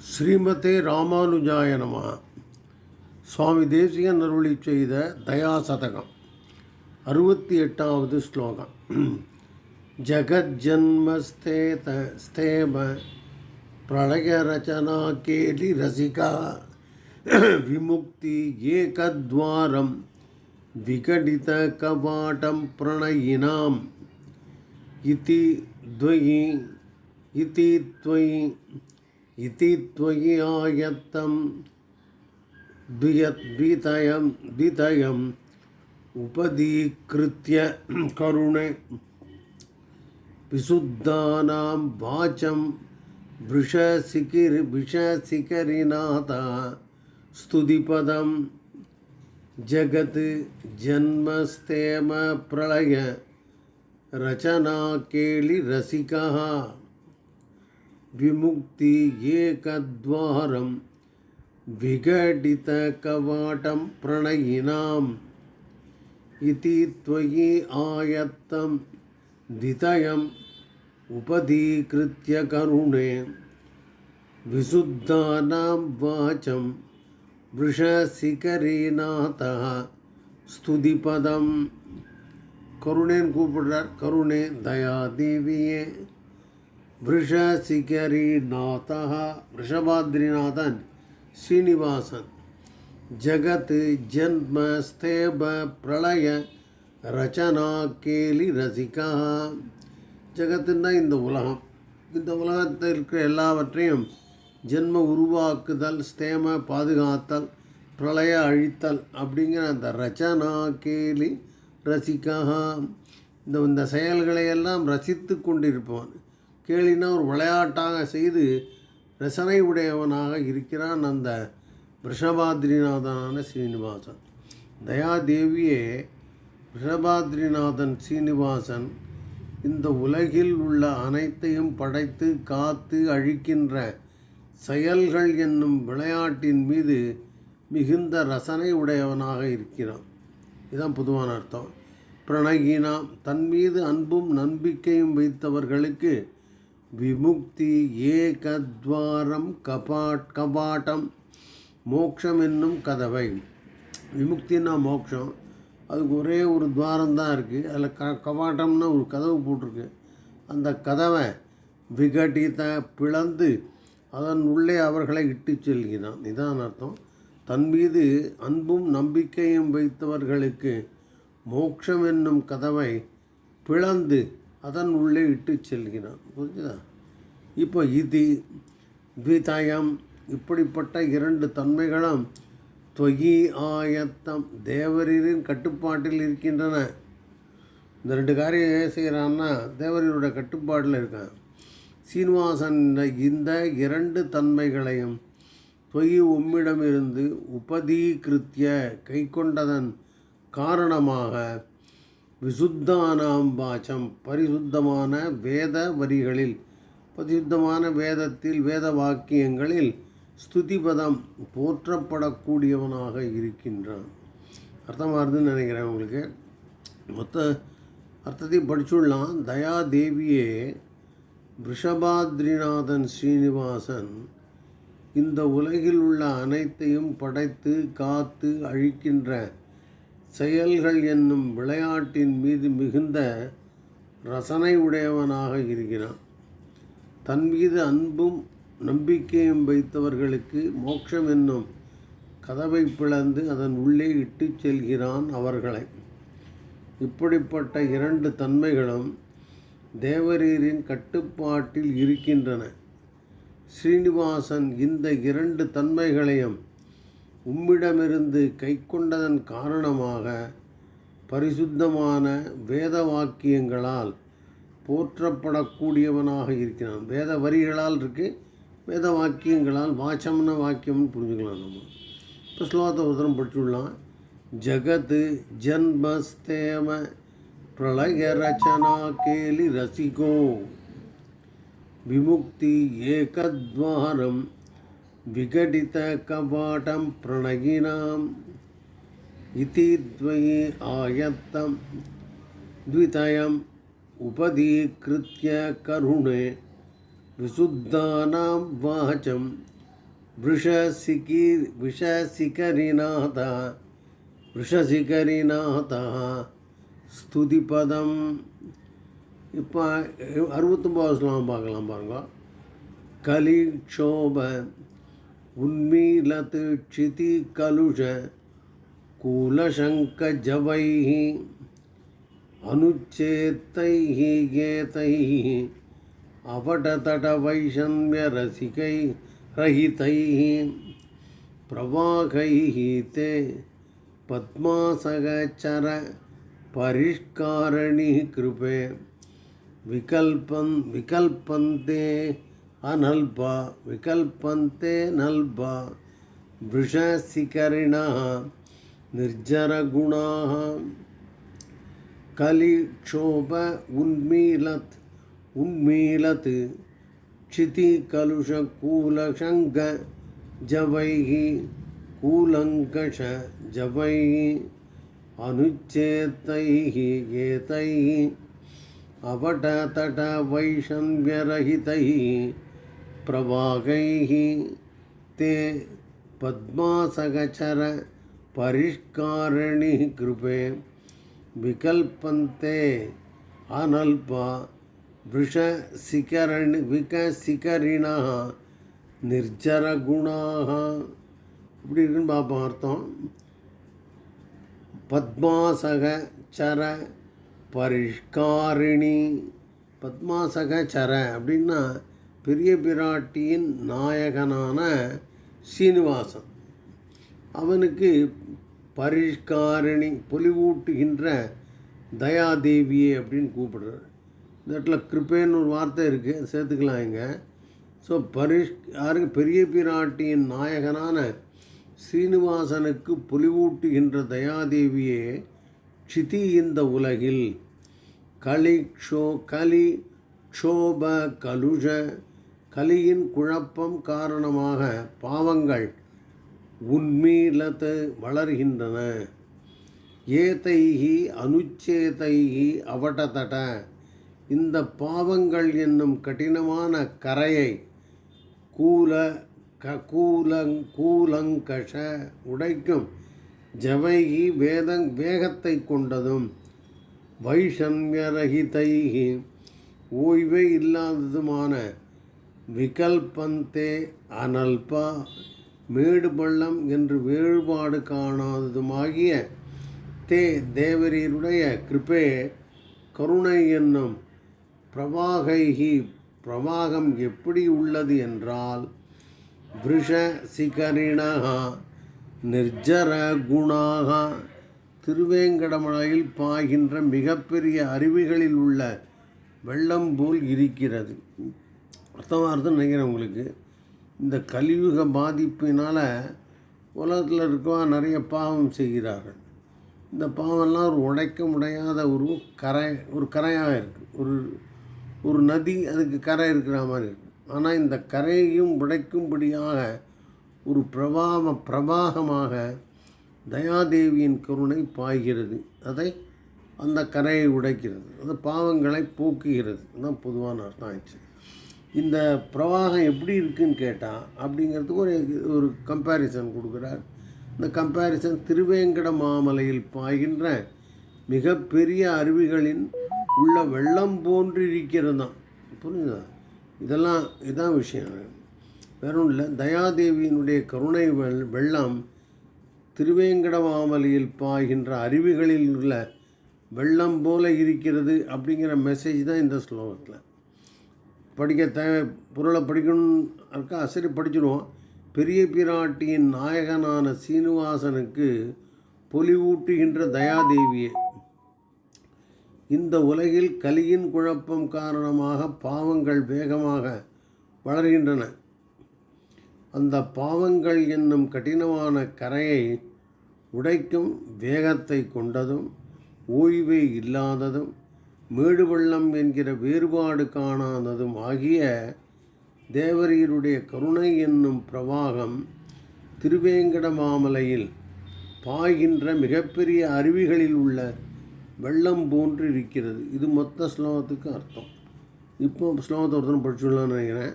ஸ்ரீமதே ராமானுஜாயனமா சுவாமி தேசிகன் அருளி செய்த தயாசதகம் அறுபத்தி எட்டாவது ஸ்லோகம். ஜகஜன்மஸ்தேத ஸ்தேம. பிரளயரச்சனா கேலி ரசிகா. விமுக்தி ஏகத்வாரம். விகடித கவாடம் பிரணயினாம். இதி துவயி இதி துவயி इति त्वयि आयत्तं द्वितयं द्वितयम्। उपदीकृत्य करुणे। विशुद्धानां वाचं वृषशिखिर् स्तुतिपदं जगत् जन्मस्तेम प्रलय। रचना केळि रसिकः विमुक्ति एकद्वारं विघटितकवाटं प्रणयिनाम् इति त्वयि करुणे विशुद्धा वाचं वृषशिखरीनाथः स्तुतिपदं करुणेन् कूपिटार् करुणे दयादेविये தேவியே விஷசிகரிநாதா ரிஷபாத்ரிநாதன் ஸ்ரீனிவாசன் ஜகத் ஜென்ம ஸ்தேப பிரளய ரச்சனா கேலி ரசிகா ஜகத்துன்னா இந்த உலகம். இந்த உலகத்தில் இருக்கிற எல்லாவற்றையும் ஜென்ம உருவாக்குதல் ஸ்தேம பாதுகாத்தல் பிரளய அழித்தல் அப்படிங்கிற அந்த ரச்சனா கேலி ரசிகா இந்த இந்த செயல்களை எல்லாம் ரசித்து கொண்டிருப்பவன். கேளினா ஒரு விளையாட்டாக செய்து ரசனை உடையவனாக இருக்கிறான் அந்த ரிஷபாத்ரிநாதனான ஸ்ரீனிவாசன் தயாதேவியே ரிஷபாத்ரிநாதன் ஸ்ரீனிவாசன் இந்த உலகில் உள்ள அனைத்தையும் படைத்து காத்து அழிக்கின்ற செயல்கள் என்னும் விளையாட்டின் மீது மிகுந்த ரசனை உடையவனாக இருக்கிறான். இதுதான் பொதுவான அர்த்தம். பிரணகினா தன் மீது அன்பும் நம்பிக்கையும் வைத்தவர்களுக்கு விமுக்தி ஏகத்வாரம் கபாட் கபாட்டம். மோக்ஷம் என்னும் கதவை. விமுக்தின்னா மோக்ஷம். அதுக்கு ஒரே ஒரு துவாரம் தான் இருக்குது அதில் க கபாட்டம்னு ஒரு கதவு போட்டிருக்கு. அந்த கதவை விகடித பிளந்து அதன் உள்ளே அவர்களை இட்டு செல்கிறான். இதான் அர்த்தம். தன் மீது அன்பும் நம்பிக்கையும் வைத்தவர்களுக்கு மோட்சம் என்னும் கதவை பிளந்து அதன் உள்ளே இட்டு செல்கிறான். புரிஞ்சுதா? இப்போ இது த்விதயம் இப்படிப்பட்ட இரண்டு தன்மைகளும் தொகி ஆயத்தம் தேவரீரின் கட்டுப்பாட்டில் இருக்கின்றன. இந்த ரெண்டு காரியம் ஏன் செய்கிறான்னா தேவரீரோட கட்டுப்பாட்டில் இருக்கான். சீனிவாசன் இந்த இரண்டு தன்மைகளையும் தொய் உம்மிடமிருந்து உபதீகிருத்திய கை கொண்டதன் காரணமாக விசுத்தானாம் வாச்சம் பரிசுத்தமான வேத வரிகளில் பரிசுத்தமான வேதத்தில் வேத வாக்கியங்களில் ஸ்துதிபதம் போற்றப்படக்கூடியவனாக இருக்கின்றான். அர்த்தமாகுதுன்னு நினைக்கிறேன் உங்களுக்கு. மொத்த அர்த்தத்தை படிச்சுடலாம். தயாதேவியே ரிஷபாத்ரிநாதன் ஸ்ரீனிவாசன் இந்த உலகில் உள்ள அனைத்தையும் படைத்து காத்து அழிக்கின்ற செயல்கள் என்னும் விளையாட்டின் மீது மிகுந்த ரசனை உடையவனாக இருக்கிறான். தன் மீது அன்பும் நம்பிக்கையும் வைத்தவர்களுக்கு மோட்சம் என்னும் கதவை பிளந்து அதன் உள்ளே இட்டு செல்கிறான் அவர்களை. இப்படிப்பட்ட இரண்டு தன்மைகளும் தேவரீரின் கட்டுப்பாட்டில் இருக்கின்றன. ஸ்ரீனிவாசன் இந்த இரண்டு தன்மைகளையும் உம்மிடமிருந்து கை கொண்டதன் காரணமாக பரிசுத்தமான வேத வாக்கியங்களால் போற்றப்படக்கூடியவனாக இருக்கிறான். வேத வரிகளால் இருக்குது வேத வாக்கியங்களால் வாச்சம்ன வாக்கியம்னு புரிஞ்சுக்கலாம் நம்ம. இப்போ ஸ்லோகத்தை உதரம் படிச்சுடலாம். ஜகத்து ஜன்மஸ்தேம பிரளய ரச்சனா கேலி ரசிகோ விமுக்தி ஏகத்வாரம் विघटितकपाटं प्रणयिनाम् इति द्वयि आयत्तं द्वितयम् उपदीकृत्य करुणे विशुद्धानां वाचं वृषसिकी विषशिखरिनाथः वृषशिखरिनाथः ஸ்துதிபதம் இப்போ அறுபத்தொம்போது ஸ்லோகம் பார்க்கலாம் பாருங்க கலிக்ஷோப उन्मील क्षिति कलुष कूलशंक अनुच्चेत उन्मीलत् क्षितिकलुषकूलशङ्खजवैः अनुच्चेत्तैः गेतैः अपटतटवैषम्यरसिकैरहितैः प्रवाह ते पद्मासगचरपरिष्कारणिः कृपे विकल्पन् विकल्पन्ते अनल्पा विकल्पन्ते नल्पा वृषशिखरिणः निर्जरगुणाः। कलिक्षोभ उन्मीलत् उन्मीलत्, क्षितिकलुषकूलशङ्क जवैः कूलङ्कष जवैः अनुच्छेतैः एतैः, अवटतटवैषम्यरहितैः। प्रवाहैः ते पद्मासगचर परिष्कारणि कृपे विकल्पन्ते अनल्पा वृषशिखरणि विकशिखरिणः निर्जरगुणाः இப்படி இருக்குன்னு பார்ப்போம் அர்த்தம் பத்மாசக சர பரிஷ்காரிணி பத்மாசக சர அப்படின்னா பெரிய பிராட்டியின் நாயகனான சீனிவாசன். அவனுக்கு பரிஷ்காரிணி பொலிவூட்டுகின்ற தயாதேவியே அப்படின்னு கூப்பிடுறாரு. இந்த இடத்துல கிருப்பேன்னு ஒரு வார்த்தை இருக்குது சேர்த்துக்கலாம் இங்கே. ஸோ பரிஷ் யாருக்கு பெரிய பிராட்டியின் நாயகனான ஸ்ரீனிவாசனுக்கு பொலிவூட்டுகின்ற தயாதேவியே க்ஷிதி இந்த உலகில். களி க்ஷோ கலி க்ஷோப கலுஷ கலியின் குழப்பம் காரணமாக பாவங்கள் உன்மீளத்து வளர்கின்றன. ஏதைகி அனுச்சேதைகி அவட்டதட. இந்த பாவங்கள் என்னும் கடினமான கரையை கூல க கூலங் கூலங்கஷ உடைக்கும் ஜவைகி வேதங் வேகத்தை கொண்டதும் வைஷம்யரகிதைகி ஓய்வே இல்லாததுமான விகல்பந்தே அனல்பா மேடு பள்ளம் என்று வேறுபாடு காணாததுமாகிய தே தேவரீருடைய கிருபே கருணை என்னும் பிரவாகைகி பிரவாகம் எப்படி உள்ளது என்றால் விருஷ சிகரிணகா நிர்ஜர குணாக திருவேங்கடமலையில் பாய்கின்ற மிகப்பெரிய அருவிகளில் உள்ள வெள்ளம் போல் இருக்கிறது. அர்த்தமாக இருக்குதுன்னு நினைக்கிறேன் உங்களுக்கு. இந்த கலியுக பாதிப்பினால் உலகத்தில் இருக்கவா நிறைய பாவம் செய்கிறார்கள். இந்த பாவம்லாம் ஒரு உடைக்க முடியாத ஒரு கரை ஒரு கரையாக இருக்குது ஒரு ஒரு நதி அதுக்கு கரை இருக்கிற மாதிரி இருக்குது ஆனால் இந்த கரையையும் உடைக்கும்படியாக ஒரு பிரபாவ பிரவாகமாக தயாதேவியின் கருணை பாய்கிறது. அதை அந்த கரையை உடைக்கிறது. அந்த பாவங்களை போக்குகிறது. அதுதான் பொதுவான அர்த்தம் ஆயிடுச்சு. இந்த பிரவாகம் எப்படி இருக்குன்னு கேட்டால் அப்படிங்கிறதுக்கு ஒரு ஒரு கம்பேரிசன் கொடுக்குறார். இந்த கம்பேரிசன் திருவேங்கட மாமலையில் பாய்கின்ற மிகப்பெரிய அருவிகளின் உள்ள வெள்ளம் போன்று இருக்கிறதான் தான் இதெல்லாம் இதான் விஷயம். வெறும் இல்லை தயாதேவியினுடைய கருணை வெள் வெள்ளம் திருவேங்கட மாமலையில் பாய்கின்ற அருவிகளில் உள்ள வெள்ளம் போல இருக்கிறது அப்படிங்கிற மெசேஜ் தான் இந்த ஸ்லோகத்தில். படிக்க தேவை பொருளை படிக்கணும் இருக்கா சரி படிச்சிடுவோம். பெரிய பிராட்டியின் நாயகனான சீனிவாசனுக்கு பொலிவூட்டுகின்ற தயாதேவியே. இந்த உலகில் கலியின் குழப்பம் காரணமாக பாவங்கள் வேகமாக வளர்கின்றன. அந்த பாவங்கள் என்னும் கடினமான கரையை உடைக்கும் வேகத்தை கொண்டதும் ஓய்வே இல்லாததும் மேடு வெள்ளம் என்கிற வேறுபாடு காணாததும் ஆகிய தேவரீருடைய கருணை என்னும் பிரவாகம் திருவேங்கடமாமலையில் பாய்கின்ற மிகப்பெரிய அருவிகளில் உள்ள வெள்ளம் போன்று இருக்கிறது இது மொத்த ஸ்லோகத்துக்கு அர்த்தம். இப்போ ஸ்லோகத்தை ஒருத்தரும் படிச்சுடலாம்னு நினைக்கிறேன்.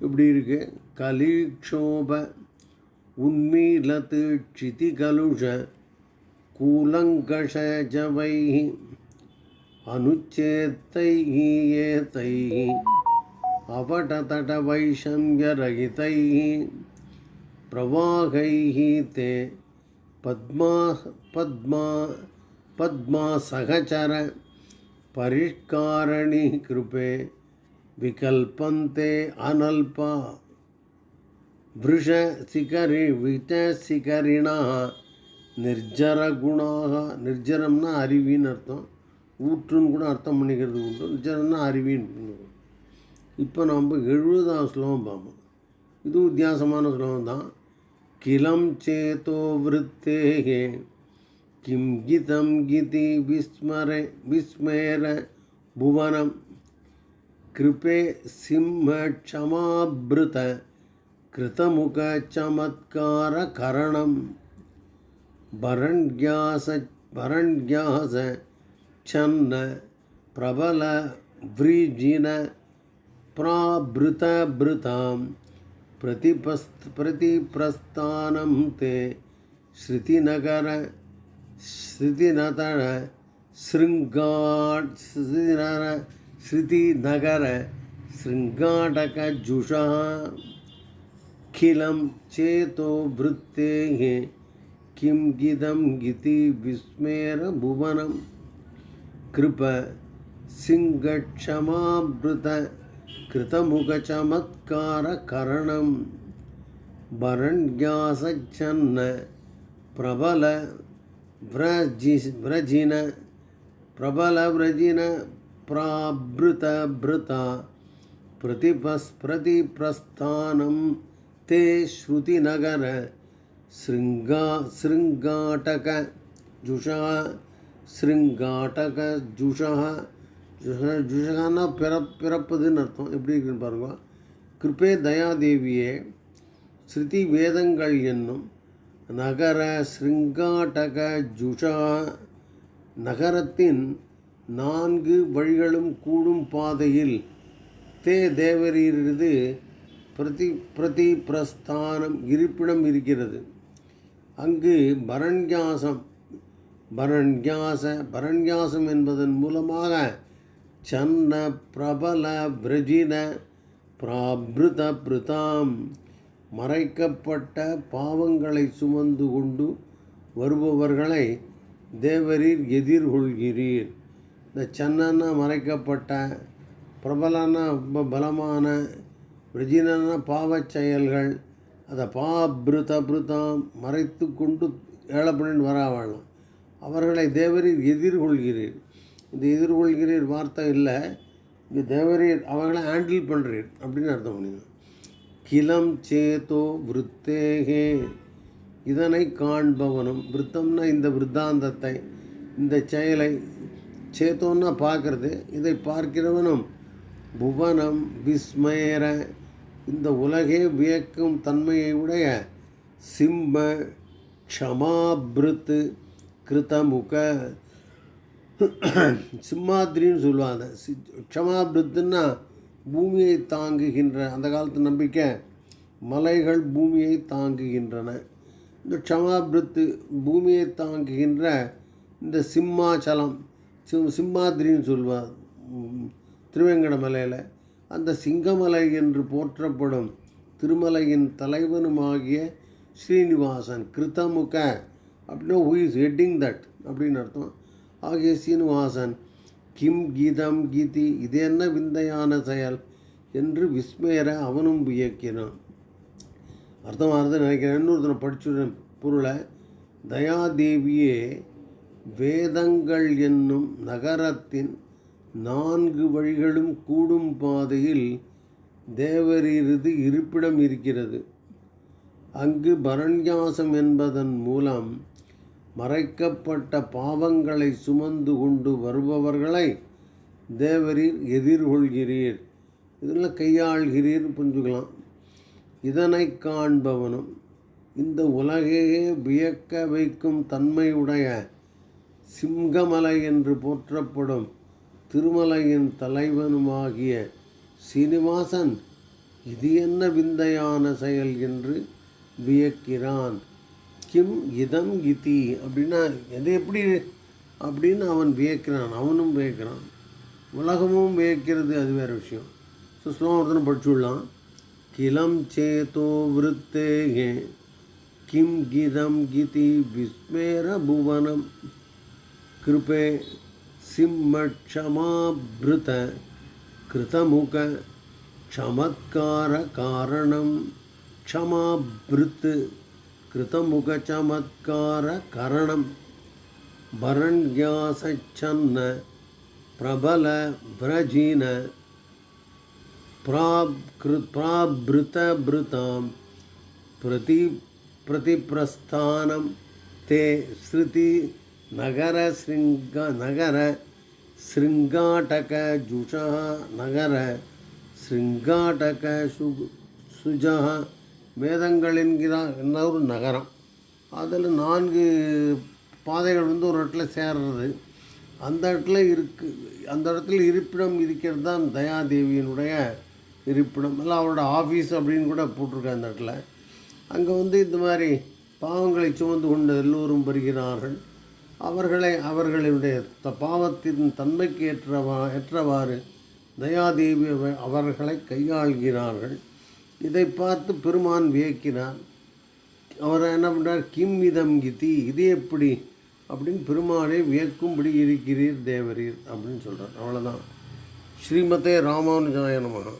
இப்படி இருக்கு? கலிக்ஷோப உன்மீலத்து சிதி கலுஷ கூலங்கஷ ஜவை अनुच्छेदैः अपटतटवैषम्यरहितैः प्रवाहैः ते पद्मा पद्मा पद्मासहचरपरिष्कारणि कृपे विकल्पन्ते अनल्पा वृषशिखरि विटशिखरिणः निर्जरगुणाः, निर्जरं न अरिविनर्थम् ஊற்றுன்னு கூட அர்த்தம் பண்ணிக்கிறது உண்டு. நிர்ஜரம்னா அருவின்னு இப்போ நம்ம எழுபதாம் ஸ்லோகம் பார்ப்போம். இதுவும் வித்தியாசமான ஸ்லோகம் தான். கிலம் சேதோ விருத்தேகே. கிம் கிதம் கிதி விஸ்மர விஸ்மேர புவனம். கிருபே சிம்ம க்ஷமாபிருத கிருதமுக சமத்கார கரணம் भरण्ग्यास भरण्ग्यास छन्न प्रबल व्रीजिन प्राभृतभृतां प्रतिपस् प्रतिप्रस्थानं ते श्रुतिनगर श्रुतिनतर शृङ्गाट् श्रुतिनर श्रुतिनगर शृङ्गाटकजुषः खिलं चेतो वृत्तेः किं गिदं गिति विस्मेरभुवनं कृप सिंहक्षमाभृत कृतमुखचमत्कारकरणं भरण्ग्यासच्छन्न प्रबल व्रजि व्रजिन प्रबलव्रजिन प्राभृतभृता प्रतिपस् प्रतिप्रस्थानं ते श्रुतिनगर शृङ्गा शृङ्गाटक ஸ்ருங்காட்டக ஜுஷக ஜுஷகான்னா பிறப் பிறப்பதுன்னு அர்த்தம். எப்படி இருக்குன்னு பாருங்க. கிருபே தயாதேவியே ஸ்ருதி வேதங்கள் என்னும் நகர ஸ்ருங்காட்டக ஜுஷா நகரத்தின் நான்கு வழிகளும் கூடும் பாதையில் தே தேவரீரிது பிரதி பிரதி பிரஸ்தானம் இருப்பிடம் இருக்கிறது. அங்கு பரண்யாசம் பரண்யாச பரண்யாசம் என்பதன் மூலமாக சன்ன பிரபல பிரஜின பிராபிருத பிருதாம் மறைக்கப்பட்ட பாவங்களை சுமந்து கொண்டு வருபவர்களை தேவரீர் எதிர்கொள்கிறீர் இந்த சன்னன்னா மறைக்கப்பட்ட பிரபலன பலமான பிரஜினன பாவச் செயல்கள் அதை பாபிருத பிருதாம் மறைத்து கொண்டு ஏழப்பணின்னு வராவாழலாம் அவர்களை தேவரீர் எதிர்கொள்கிறீர். இந்த எதிர்கொள்கிறீர் வார்த்தை இல்லை. இங்கே தேவரீர் அவர்களை ஹேண்டில் பண்ணுறீர் அப்படின்னு அர்த்தம் பண்ணிங்க கிலம் சேத்தோ விருத்தேகே. இதனை காண்பவனும் விருத்தம்னா இந்த விருத்தாந்தத்தை இந்த செயலை. சேத்தோன்னா பார்க்கறது இதை பார்க்கிறவனும் புவனம் விஸ்மயர இந்த உலகே வியக்கும் தன்மையை உடைய சிம்ம க்ஷமாபிருத்து கிருத்தமுக சிம்மாத்ரின்னு சொல்லுவாங்க. சி- க்ஷமாபிருத்துன்னா பூமியை தாங்குகின்ற அந்த காலத்து நம்பிக்கை. மலைகள் பூமியை தாங்குகின்றன. இந்த க்ஷமாபிருத்து பூமியை தாங்குகின்ற இந்த சிம்மாச்சலம் சிம் சிம்மாத்ரின்னு சொல்லுவார் திருவேங்கட மலையில். அந்த சிங்கமலை என்று போற்றப்படும் திருமலையின் தலைவனுமாகிய ஸ்ரீனிவாசன் கிருத்தமுக அப்படின்னா ஹூ இஸ் ஹெட்டிங் தட் அப்படின்னு அர்த்தம். ஆகிய சீனிவாசன் கிம் கீதம் கீதி இது என்ன விந்தையான செயல்? என்று விஸ்மேர அவனும் வியக்கினான். அர்த்தமானது நினைக்கிறேன். இன்னொருத்தனை படிச்சுடுறேன். பொருளை தயாதேவியே வேதங்கள் என்னும் நகரத்தின் நான்கு வழிகளும் கூடும் பாதையில் தேவரீரது இருப்பிடம் இருக்கிறது. அங்கு பரண்யாசம் என்பதன் மூலம் மறைக்கப்பட்ட பாவங்களை சுமந்து கொண்டு வருபவர்களை தேவரீர் எதிர்கொள்கிறீர். இதெல்லாம் கையாள்கிறீர் புரிஞ்சுக்கலாம். இதனை காண்பவனும் இந்த உலகையே வியக்க வைக்கும் தன்மையுடைய சிங்கமலை என்று போற்றப்படும் திருமலையின் தலைவனுமாகிய சீனிவாசன் இது என்ன விந்தையான செயல் என்று வியக்கிறான். கிம் இதம் இதி அப்படின்னா எது எப்படி அப்படின்னு அவன் வியக்கிறான் அவனும் வியக்கிறான் உலகமும் வியக்கிறது அது வேறு விஷயம் ஸோ ஸ்லோகம் ஒருத்தனை படிச்சுடலாம் கிளம் சேதோ விருத்தேயே கிம் கிதம் கிதி விஸ்மேர புவனம் கிருபே சிம்மக்ஷமாபிருத கிருதமுக க்ஷமத்கார காரணம் க்ஷமாபிருத்து कृतमुखचमत्कारकरणं भरण्यासच्छन्न प्रबलव्रजिन प्राभृतभृतां प्रति प्रतिप्रस्थानं ते श्रुतिनगरशृङ्ग नगर शृङ्गाटकजुषः नगर शृङ्गाटकसु सुजः வேதங்கள் என்கிறான் என்ன ஒரு நகரம். அதில் நான்கு பாதைகள் வந்து ஒரு இடத்துல சேர்றது. அந்த இடத்துல இருக்கு அந்த இடத்துல இருப்பிடம் இருக்கிறது தான் தயாதேவியினுடைய இருப்பிடம். இல்லை அவரோட ஆஃபீஸ் அப்படின்னு கூட போட்டிருக்கேன் அந்த இடத்துல. அங்கே வந்து இந்த மாதிரி பாவங்களை சுமந்து கொண்டு எல்லோரும் வருகிறார்கள். அவர்களை அவர்களுடைய த பாவத்தின் தன்மைக்கு ஏற்றவா ஏற்றவாறு தயாதேவி அவர்களை கையாள்கிறார்கள். இதை பார்த்து பெருமான் வியக்கினான். அவர் என்ன பண்ணுறார் கிம் இதம் கிதி இது எப்படி? அப்படின்னு பெருமானை வியக்கும்படி இருக்கிறீர் தேவரீர் அப்படின்னு சொல்கிறார் அவ்வளோதான் ஸ்ரீமதே ராமானுஜாய நமகா